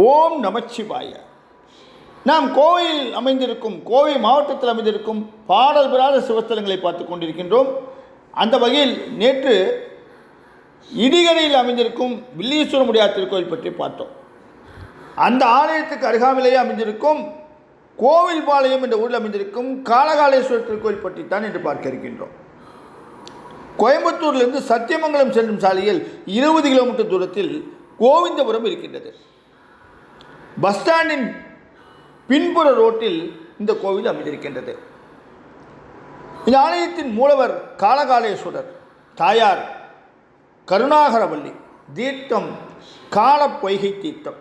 ஓம் நமச்சிவாய. நாம் கோவையில் அமைந்திருக்கும் கோவை மாவட்டத்தில் அமைந்திருக்கும் பாடல் பெறாத சிவஸ்தலங்களை பார்த்து கொண்டிருக்கின்றோம். அந்த வகையில் நேற்று இடிகரையில் அமைந்திருக்கும் வில்லீஸ்வரமுடியார் திருக்கோயில் பற்றி பார்த்தோம். அந்த ஆலயத்துக்கு அருகாமையிலேயே அமைந்திருக்கும் கோவில்பாளையம் என்ற ஊரில் அமைந்திருக்கும் காலகாலேஸ்வரர் திருக்கோயில் பற்றி தான் இன்று பார்க்க இருக்கின்றோம். கோயம்புத்தூரிலிருந்து சத்தியமங்கலம் செல்லும் சாலையில் இருபது கிலோமீட்டர் தூரத்தில் கோவிந்தபுரம் இருக்கின்றது. பஸ் ஸ்டாண்டின் பின்புற ரோட்டில் இந்த கோவில் அமைந்திருக்கின்றது. இந்த ஆலயத்தின் மூலவர் காலகாலேஸ்வரர் தாயார் கருணாகரவல்லி தீர்த்தம் கால பொய்கை தீர்த்தம்.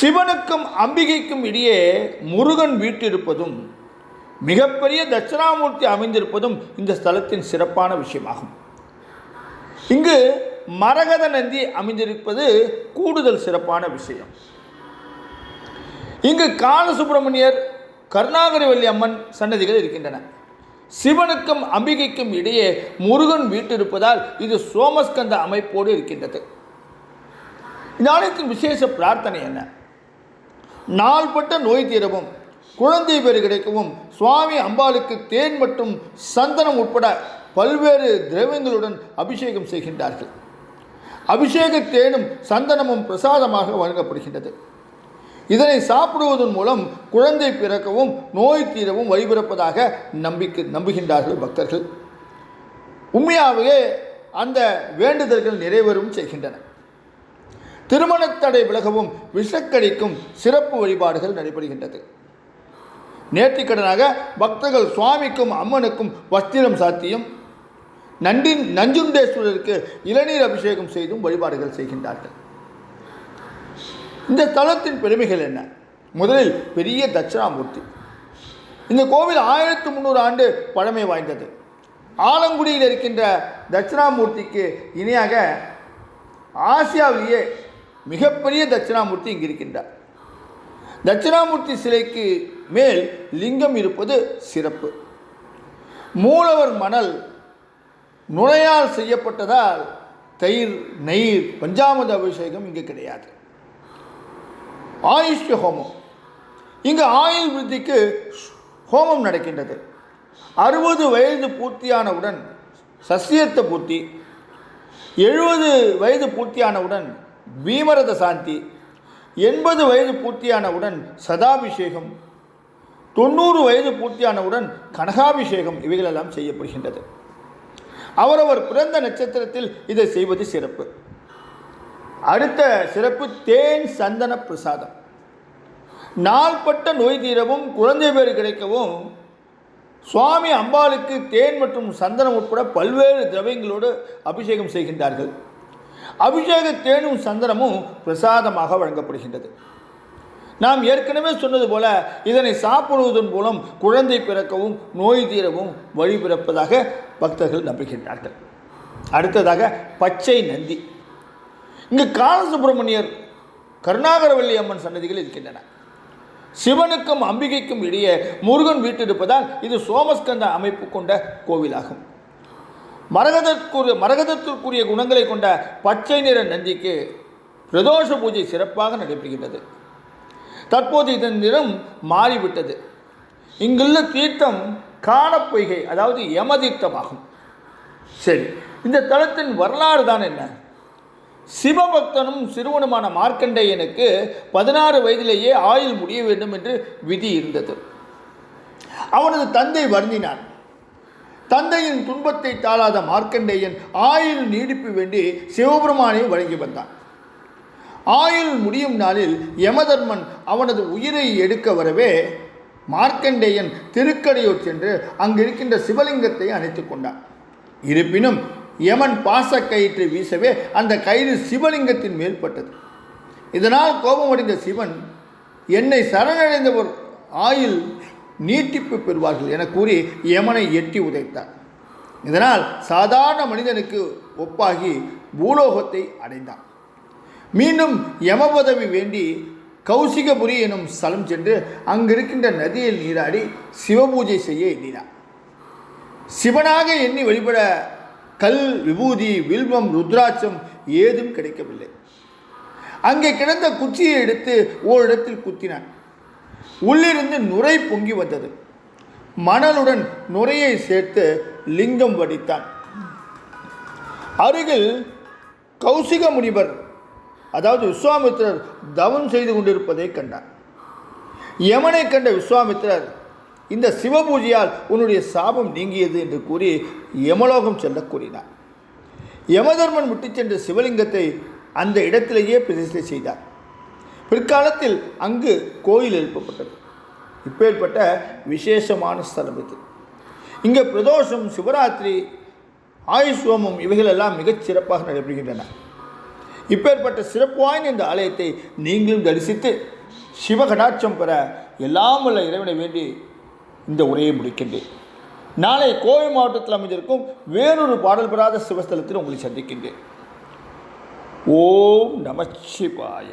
சிவனுக்கும் அம்பிகைக்கும் இடையே முருகன் வீட்டிருப்பதும் மிகப்பெரிய தட்சிணாமூர்த்தி அமைந்திருப்பதும் இந்த ஸ்தலத்தின் சிறப்பான விஷயமாகும். இங்கு மரகத நந்தி அமைந்திருப்பது கூடுதல் சிறப்பான விஷயம். இங்கு கால சுப்பிரமணியர் கருணாகரவல்லி அம்மன் சன்னதிகள் இருக்கின்றன. சிவனுக்கும் அம்பிகைக்கும் இடையே முருகன் வீட்டிருப்பதால் இது சோமஸ்கந்த அமைப்போடு இருக்கின்றது. இந்த ஆலயத்தின் விசேஷ பிரார்த்தனை என்ன? நாள்பட்ட நோய் தீரவும் குழந்தை பேர் கிடைக்கவும் சுவாமி அம்பாளுக்கு தேன் மற்றும் சந்தனம் உட்பட பல்வேறு திரவியங்களுடன் அபிஷேகம் செய்கின்றார்கள். அபிஷேக தேனும் சந்தனமும் பிரசாதமாக வழங்கப்படுகின்றது. இதனை சாப்பிடுவதன் மூலம் குழந்தை பிறக்கவும் நோய் தீரவும் வழிபிறப்பதாக நம்பிக்கை நம்புகின்றார்கள் பக்தர்கள். உண்மையாகவே அந்த வேண்டுதல்கள் நிறைவேறும் செய்கின்றன. திருமணத்தடை விலகவும் விஷக்கடிக்கும் சிறப்பு வழிபாடுகள் நடைபெறுகின்றது. நேர்த்திக்கடனாக பக்தர்கள் சுவாமிக்கும் அம்மனுக்கும் வஸ்திரம் சாத்தியும் நண்டின் நஞ்சுண்டேஸ்வரருக்கு இளநீர் அபிஷேகம் செய்தும் வழிபாடுகள் செய்கின்றார்கள். இந்த தலத்தின் பெருமைகள் என்ன? முதலில் பெரிய தட்சிணாமூர்த்தி. இந்த கோவில் ஆயிரத்தி முந்நூறு ஆண்டு பழமை வாய்ந்தது. ஆலங்குடியில் இருக்கின்ற தட்சிணாமூர்த்திக்கு இணையாக ஆசியாவிலேயே மிகப்பெரிய தட்சிணாமூர்த்தி இங்கு இருக்கின்றார். தட்சிணாமூர்த்தி சிலைக்கு மேல் லிங்கம் இருப்பது சிறப்பு. மூலவர் மணல் நுழையால் செய்யப்பட்டதால் தயிர் நெய்ர் பஞ்சாமத அபிஷேகம் இங்கு கிடையாது. ஆயுஷ்ய ஹோமம். இங்கு ஆயுள் விருத்திக்கு ஹோமம் நடக்கின்றது. அறுபது வயது பூர்த்தியானவுடன் சசியத்த பூர்த்தி எழுபது வயது பூர்த்தியானவுடன் பீமரத சாந்தி எண்பது வயது பூர்த்தியானவுடன் சதாபிஷேகம் தொண்ணூறு வயது பூர்த்தியானவுடன் கனகாபிஷேகம் இவைகளெல்லாம் செய்யப்படுகின்றது. அவரவர் பிறந்த நட்சத்திரத்தில் இதை செய்வது சிறப்பு. அடுத்த சிறப்பு தேன் சந்தன பிரசாதம். நாள்பட்ட நோய் தீரவும் குழந்தை பேர் கிடைக்கவும் சுவாமி அம்பாளுக்கு தேன் மற்றும் சந்தனம் உட்பட பல்வேறு திரவியங்களோடு அபிஷேகம் செய்கின்றார்கள். அபிஷேக தேனும் சந்தனமும் பிரசாதமாக வழங்கப்படுகின்றது. நாம் ஏற்கனவே சொன்னது போல இதனை சாப்பிடுவதன் மூலம் குழந்தை பிறக்கவும் நோய் தீரவும் வழி பிறப்பதாக பக்தர்கள் நம்புகின்றார்கள். அடுத்ததாக பச்சை நந்தி. இங்கு காலசுப்பிரமணியர் கருணாகரவல்லி அம்மன் சன்னதிகள் இருக்கின்றன. சிவனுக்கும் அம்பிகைக்கும் இடையே முருகன் வீட்டிருப்பதால் இது சோமஸ்கந்த அமைப்பு கொண்ட கோவிலாகும். மரகதற்குரிய மரகதத்திற்குரிய குணங்களை கொண்ட பச்சை நிற நந்திக்கு பிரதோஷ பூஜை சிறப்பாக நடைபெறுகின்றது. தற்போது இதன் நிறம் மாறிவிட்டது. இங்குள்ள தீர்த்தம் காணப்பொய்கை அதாவது யமதீர்த்தமாகும். சரி இந்த தலத்தின் வரலாறு தான் என்ன? சிவபக்தனும் சிறுவனுமான மார்க்கண்டேயனுக்கு பதினாறு வயதிலேயே ஆயுள் முடிய வேண்டும் என்று விதி இருந்தது. அவனது தந்தை வருந்தினான். தந்தையின் துன்பத்தை தாளாத மார்க்கண்டேயன் ஆயுள் நீடிப்பு வேண்டி சிவபெருமானை வழங்கி வந்தான். ஆயுள் முடியும் நாளில் யமதர்மன் அவனது உயிரை எடுக்க வரவே மார்க்கண்டேயன் திருக்கடையூர் சென்று அங்கிருக்கின்ற சிவலிங்கத்தை அணைத்து கொண்டான். இருப்பினும் யமன் பாசக்கயிற்றை வீசவே அந்த கயிறு சிவலிங்கத்தின் மேல் பட்டது. இதனால் கோபமடைந்த சிவன் என்னை சரணடைந்தவர் ஆயுள் நீட்டிப்பு பெறுவார்கள் என கூறி யமனை எட்டி உதைத்தார். இதனால் சாதாரண மனிதனுக்கு ஒப்பாகி பூலோகத்தை அடைந்தான். மீண்டும் யமபதவி வேண்டி கௌசிகபுரி எனும் ஸ்தலம் சென்று அங்கிருக்கின்ற நதியில் நீராடி சிவபூஜை செய்ய எண்ணினார். சிவனாக எண்ணி வழிபட கல் விபூதி வில்வம் ருத்ராட்சம் ஏதும் கிடைக்கவில்லை. அங்கே கிடந்த குச்சியை எடுத்து ஓரிடத்தில் குத்தினான். உள்ளிருந்து நுரை பொங்கி வந்தது. மணலுடன் நுரையை சேர்த்து லிங்கம் வடித்தான். அருகில் கௌசிக முனிவர் அதாவது விஸ்வாமித்திரர் தவம் செய்து கொண்டிருப்பதை கண்டார். யமனை கண்ட விஸ்வாமித்திரர் இந்த சிவபூஜையால் உன்னுடைய சாபம் நீங்கியது என்று கூறி யமலோகம் செல்ல கூறினார். யமதர்மன் விட்டுச் சென்ற சிவலிங்கத்தை அந்த இடத்திலேயே பிரதிஷ்டை செய்தார். பிற்காலத்தில் அங்கு கோயில் எழுப்பப்பட்டது. இப்பேற்பட்ட விசேஷமான ஸ்தலம் இது. இங்கே பிரதோஷம் சிவராத்திரி ஆயுஷ்வமம் இவைகளெல்லாம் மிகச் சிறப்பாக நடைபெறுகின்றன. இப்பேற்பட்ட சிறப்பு வாய்ந்த இந்த ஆலயத்தை நீங்களும் தரிசித்து சிவகடாட்சம் பெற எல்லாம் உள்ள இறைவனை வேண்டி இந்த உரையை முடிக்கின்றேன். நாளை கோவை மாவட்டத்தில் அமைந்திருக்கும் வேறொரு பாடல் பெறாத சிவஸ்தலத்தில் உங்களை சந்திக்கின்றேன். ஓம் நமச்சிவாய.